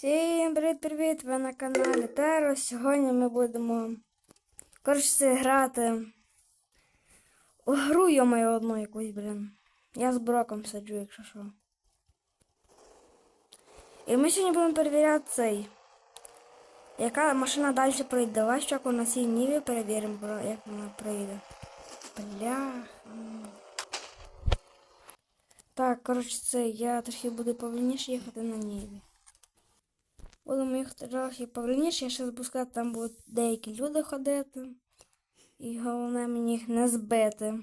Всім привіт-привіт! Ви на каналі Теро. Сьогодні ми будемо коротше грати у гру йомаю одну якусь, блін. Я з броком сиджу, якщо що. І ми сьогодні будемо перевіряти цей. Яка машина далі пройде? Давай щоку на цій ніві перевіримо, як вона пройде. Бля. Так, коротше, це я трохи буду повільніше їхати на ніві. Будемо їхати трохи повільніше, я ще запускати, там будуть деякі люди ходити. І головне мені їх не збити.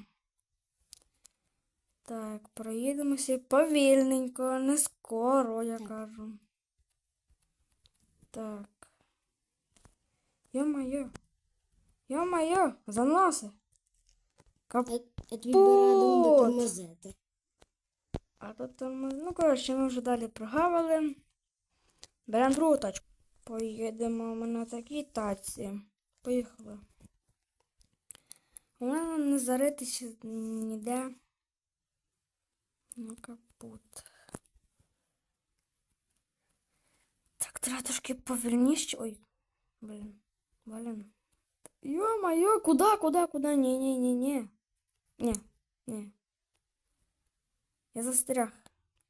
Так, проїдемося повільненько, не скоро, я кажу. Так. Йо-моє. Йо-моє, заноси. Кап... Я, тобі. А тут там, ну, коротше, ми вже далі прогавили. Беремо другу тачку. Поїдемо ми на такій тачці. Поїхали. У мене не заритися ніде. Ну, капут. Так, треба трошки повільніше. Ой, блін. Блін. Йо-моє, куда, куда, куда? Ні, ні, ні, ні. Ні, ні. Я застряг.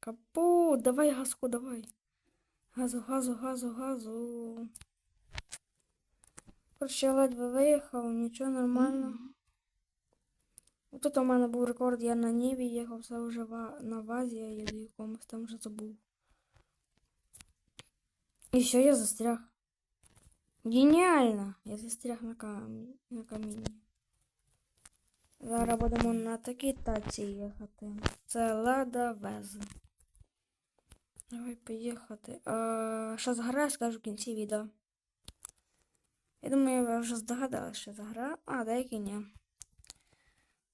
Капут, давай газку, давай. Газу, газу, газу, газу. Коротше, я ледве виїхав, нічого нормально. Тут у мене був рекорд, я на Ніві їхав, все вже на вазі, я їду якомусь там вже забув. І все, я застряг. Геніально! Я застряг на, камі... на камінні. Зараз будемо на такій таці їхати. Це Лада Вез. Давай поїхати. Що за гра, скажу в кінці відео. Я думаю, ви вже здогадали, що за гра, а деякі ні.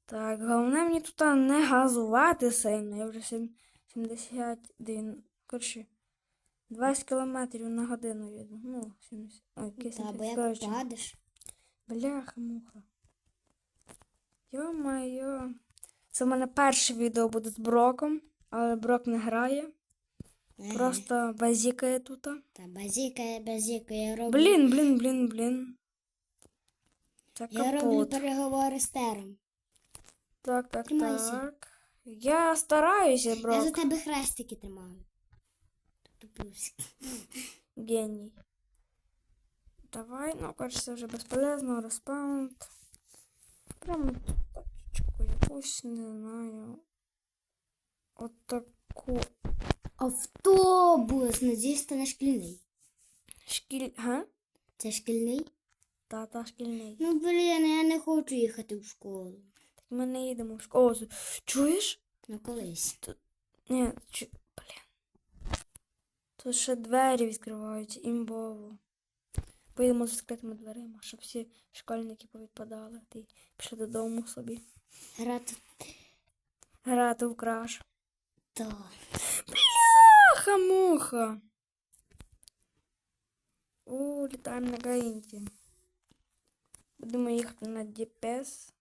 Так, головне мені тут не газувати сильно. Я вже сім- 79, коротше, 20 км на годину їду. Ну, 70. Ой, Та, 70, бо як коротше. Бляха-муха. Йо-моє. Це в мене перше відео буде з Броком, але Брок не грає. Ага. Просто базікає тут. Та базікає, базікає, роблю. Блін, блін, блін, блін. Це Я роблю капут. переговори з тером. Так, так, Тримайся. так. Я стараюся, Я за тебе хрестики тримаю. Тупився. Геній. Давай, ну, це вже безполезно, розпаунд. Прямо тачечку якусь, не знаю. От таку. Автобус, надіюсь, це не шкільний. Шкіль. Га? Це шкільний? Та, та шкільний. Ну, блін, я не хочу їхати в школу. Так ми не їдемо в школу. Чуєш? Ну, колись. Ні, чу... блін. Тут ще двері відкриваються, імбово. Поїдемо з відкритими дверима, щоб всі школьники повідпадали. Ти пішли додому собі. Грати. Грати в краш. То. Муха-муха. У, літаємо на гаїнті. Будемо їхати на ДПС.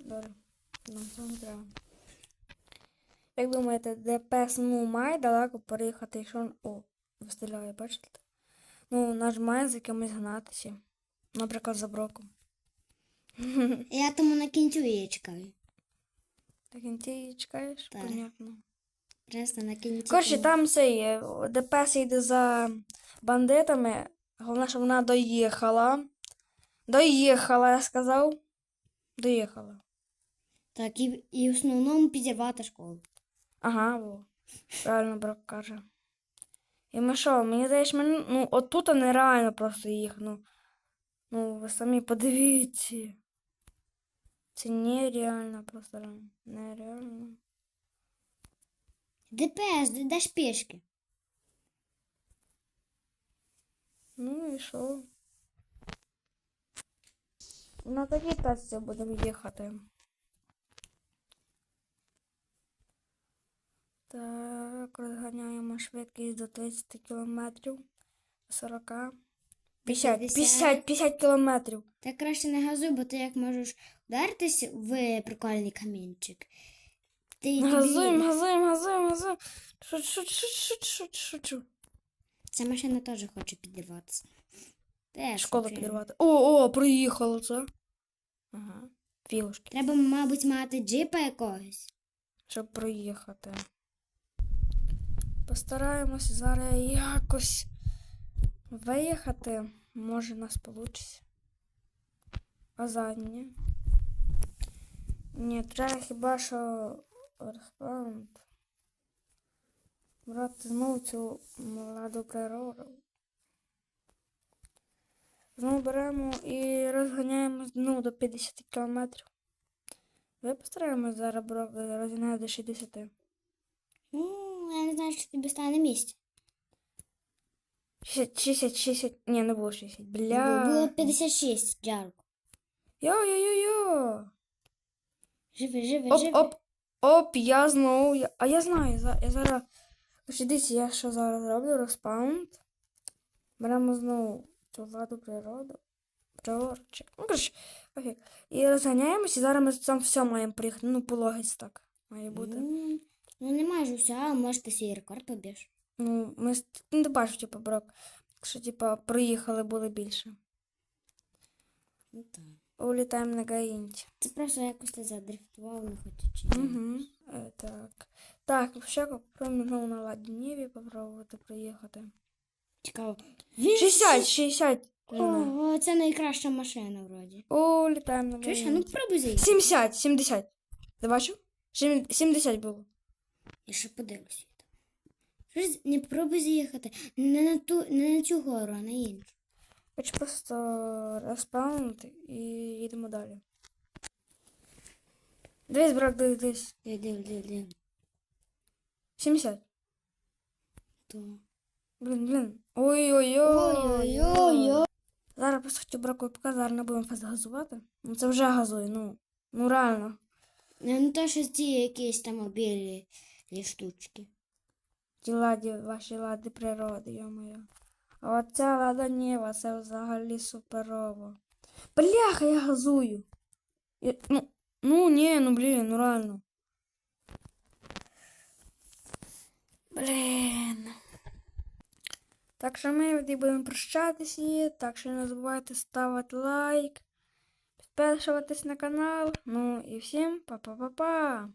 Добре. Нам це не треба. Як думаєте, ДПС ну, має далеко переїхати, якщо він... О, вистріляє, бачите? Ну, наш має за кимось гнатися. Наприклад, за броком. Я тому на кінцю її чекаю. Так ти чекаєш? Так. Понятно. Просто на кінці. Коротше, там цей е, ДПС йде за бандитами. Головне, щоб вона доїхала. Доїхала, я сказав. Доїхала. Так, і, і в основному підірвати школу. Ага, во. Правильно брак каже. І ми що, мені здається, ми, ну, отут нереально просто їх, ну. Ну, ви самі подивіться. Це нереально, просто реально. нереально. ДПС, де, де пішки? Ну і що? На такій тачці будемо їхати. Так, розганяємо швидкість до 30 км. 40. 50, 50, 50 кілометрів. Та краще не газуй, бо ти як можеш вдаритись в прикольний камінчик. Ти тобі- Газуємо, газуємо, газуємо, газуємо. Шучу. Ця машина теж хоче підірватися. Теж хоче. підірвати. О, о, приїхало це. Ага. Філушки, Треба, мабуть, мати джипа якогось. щоб проїхати. Постараємось зараз якось виїхати. Може, у нас вийде. А задні. Ні, треба хіба що респаунд. Брати знову цю молоду природу. Знову беремо і розганяємо ну, до 50 км. Ви постараємось зараз розганяти до 60. Ну, я не знаю, що тобі стане на місці. 60, 60, 60. Ні, не було 60. Бля. Було 56, Джарко. Йо-йо-йо-йо. Живи, живи, Оп, живи. оп, оп, я знову. Я... А я знаю, я, за- я зараз. Дивіться, я що зараз роблю? Розпаунд. Беремо знову цю владу природу. Прорчик. Ну, коротше, пофіг. І розганяємось, і зараз ми там все маємо приїхати. Ну, по так має бути. Ну, ну не майже все, а може ти свій рекорд поб'єш. Ну, ми с- ну, бачиш, типу, брок. Якщо, типу, приїхали були більше. Ну так. Улітаємо на гаїнті. Це просто якось ти задрифтував, не хочучи. Угу. Е, так. Так, ще попробуємо знову на Ладніві попробувати приїхати. Цікаво. 60, 60. Блін. О, це найкраща машина вроді. О, літаємо на Чуєш, а ну гаїнті. попробуй заїхати. 70, 70. Ти бачив? Сім- 70 було. Я ще подивлюся. Щось не попробуй заїхати. Не на ту, не на цю гору, а на іншу. Хочу просто розпаунити і їдемо далі. Дивись, брак, дивись, дивись. Диви, диви, диви, диви. 70. То. Блін, блін. Ой-ой-ой. Зараз просто хотів браку показати, зараз не будемо газувати. Ну це вже газує, ну. Ну реально. Не, ну то що ті якісь там білі штучки. Ті ладі, ваші лади природи, йо-моє. А оця лада Ніва, це взагалі суперово. Бляха, я газую. Я, ну, ну ні, ну блін, ну реально. Блін. Так що ми будемо прощатися. Так що не забувайте ставити лайк, підписуватись на канал. Ну і всім па-па-па-па.